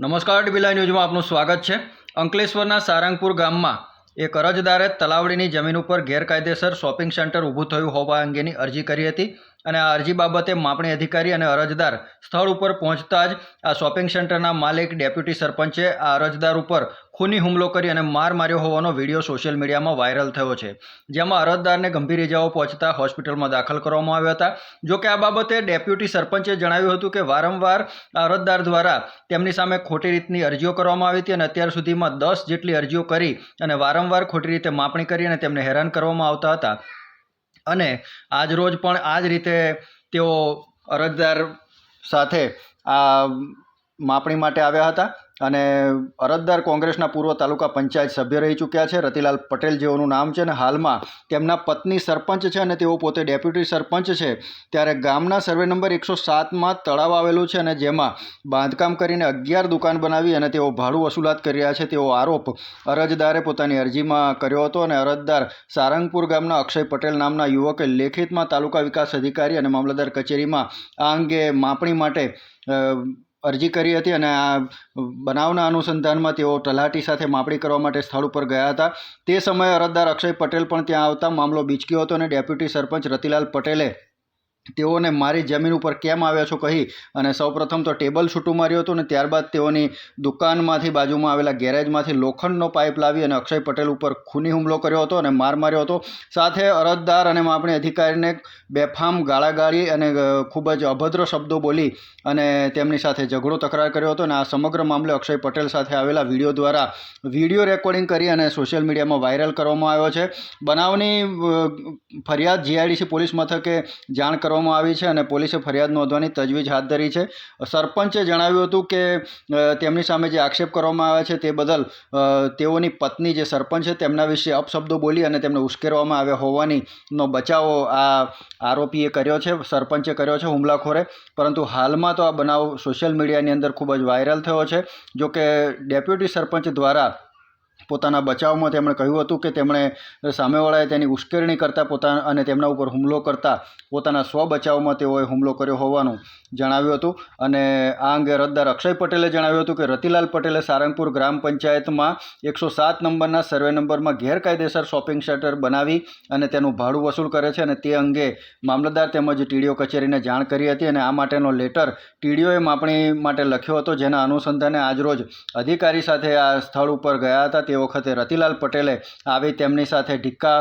નમસ્કાર ડીબીલા ન્યૂઝમાં આપનું સ્વાગત છે. અંકલેશ્વરના સારંગપુર ગામમાં એક અરજદારે તલાવડીની જમીન ઉપર ગેરકાયદેસર શોપિંગ સેન્ટર ઊભું થયું હોવા અંગેની અરજી કરી હતી અને આ અરજી બાબતે માપણી અધિકારી અને અરજદાર સ્થળ ઉપર પહોંચતા જ આ શોપિંગ સેન્ટરના માલિક ડેપ્યુટી સરપંચે આ અરજદાર ઉપર ખૂની હુમલો કરી અને માર માર્યો હોવાનો વીડિયો સોશિયલ મીડિયામાં વાયરલ થયો છે. જેમાં અરજદારને ગંભીર ઇજાઓ પહોંચતા હોસ્પિટલમાં દાખલ કરવામાં આવ્યા હતા. જો કે આ બાબતે ડેપ્યુટી સરપંચે જણાવ્યું હતું કે વારંવાર અરજદાર દ્વારા તેમની સામે ખોટી રીતની અરજીઓ કરવામાં આવી હતી અને અત્યાર સુધીમાં દસ જેટલી અરજીઓ કરી અને વારંવાર ખોટી રીતે માપણી કરી અને તેમને હેરાન કરવામાં આવતા હતા. અને આજ રોજ પણ આ જ રીતે તેઓ અરજદાર સાથે આ માપણી માટે આવ્યા હતા. અને અરજદાર કોંગ્રેસના પૂર્વ તાલુકા પંચાયત સભ્ય રહી ચૂક્યા છે. રતિલાલ પટેલ જેઓનું નામ છે અને હાલમાં તેમના પત્ની સરપંચ છે અને તેઓ પોતે ડેપ્યુટી સરપંચ છે. ત્યારે ગામના સર્વે નંબર એકસો સાતમાં તળાવ આવેલું છે અને જેમાં બાંધકામ કરીને અગિયાર દુકાન બનાવી અને તેઓ ભાડું વસૂલાત કરી રહ્યા છે. તેવો આરોપ અરજદારે પોતાની અરજીમાં કર્યો હતો અને અરજદાર સારંગપુર ગામના અક્ષય પટેલ નામના યુવકે લેખિતમાં તાલુકા વિકાસ અધિકારી અને મામલતદાર કચેરીમાં આ અંગે માપણી માટે અરજી કરી હતી અને આ બનાવના અનુસંધાનમાં તેઓ તલાટી સાથે માપણી કરવા માટે સ્થળ ઉપર ગયા હતા. તે સમયે અરજદાર અક્ષય પટેલ પણ ત્યાં આવતા મામલો બીચક્યો હતો અને ડેપ્યુટી સરપંચ રતિલાલ પટેલે તેઓને મારી જમીન ઉપર કેમ આવ્યા છો કહી અને સૌપ્રથમ તો ટેબલ છૂટું માર્યું હતું અને ત્યારબાદ તેઓની દુકાનમાંથી બાજુમાં આવેલા ગેરેજમાંથી લોખંડનો પાઇપ લાવી અને અક્ષય પટેલ ઉપર ખૂની હુમલો કર્યો હતો અને માર માર્યો હતો. સાથે અરજદાર અને માપણી અધિકારીને બેફામ ગાળાગાળી અને ખૂબ જ અભદ્ર શબ્દો બોલી અને તેમની સાથે ઝઘડો તકરાર કર્યો હતો અને આ સમગ્ર મામલે અક્ષય પટેલ સાથે આવેલા વીડિયો દ્વારા વીડિયો રેકોર્ડિંગ કરી અને સોશિયલ મીડિયામાં વાયરલ કરવામાં આવ્યો છે. બનાવની ફરિયાદ જીઆઈડીસી પોલીસ મથકે જાણ કરવામાં આવી છે અને પોલીસે ફરિયાદ નોંધવાની તજવીજ હાથ ધરી છે. સરપંચે જણાવ્યું હતું કે તેમની સામે જે આક્ષેપ કરવામાં આવ્યા છે તે બદલ તેઓની પત્ની જે સરપંચ છે તેમના વિશે અપશબ્દો બોલી અને તેમને ઉશ્કેરવામાં આવ્યા હોવાની નો બચાવ આ આરોપીએ કર્યો છે, સરપંચે કર્યો છે હુમલાખોરે. પરંતુ હાલમાં તો આ બનાવ સોશિયલ મીડિયાની અંદર ખૂબ જ વાયરલ થયો છે. જો કે ડેપ્યુટી સરપંચ દ્વારા પોતાના બચાવમાં તેમણે કહ્યું હતું કે તેમણે સામેવાળાએ તેની ઉશ્કેરણી કરતા પોતાના અને તેમના ઉપર હુમલો કરતા પોતાના સ્વ બચાવમાં તેઓએ હુમલો કર્યો હોવાનું જણાવ્યું હતું. અને આ અંગે રદ્દાર અક્ષય પટેલે જણાવ્યું હતું કે રતિલાલ પટેલે સારંગપુર ગ્રામ પંચાયતમાં એકસો સાત નંબરના સર્વે નંબરમાં ગેરકાયદેસર શોપિંગ સેન્ટર બનાવી અને તેનું ભાડું વસૂલ કરે છે અને તે અંગે મામલતદાર તેમજ ટીડીઓ કચેરીને જાણ કરી હતી અને આ માટેનો લેટર ટીડીઓએ માપણી માટે લખ્યો હતો, જેના અનુસંધાને આજરોજ અધિકારી સાથે આ સ્થળ ઉપર ગયા હતા. તે વખતે રતિલાલ પટેલે આવી તેમની સાથે ઢીક્કા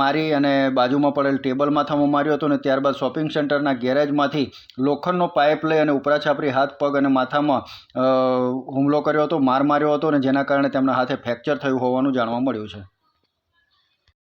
મારી અને બાજુમાં પડેલ ટેબલ થમો માર્યો હતો અને ત્યારબાદ શોપિંગ સેન્ટરના ગેરેજમાંથી લોખંડનો પાઇપ લઈ અને ઉપરા છાપરી હાથ, પગ અને માથામાં હુમલો કર્યો હતો, માર માર્યો હતો અને જેના કારણે તેમના હાથે ફ્રેક્ચર થયું હોવાનું જાણવા મળ્યું છે.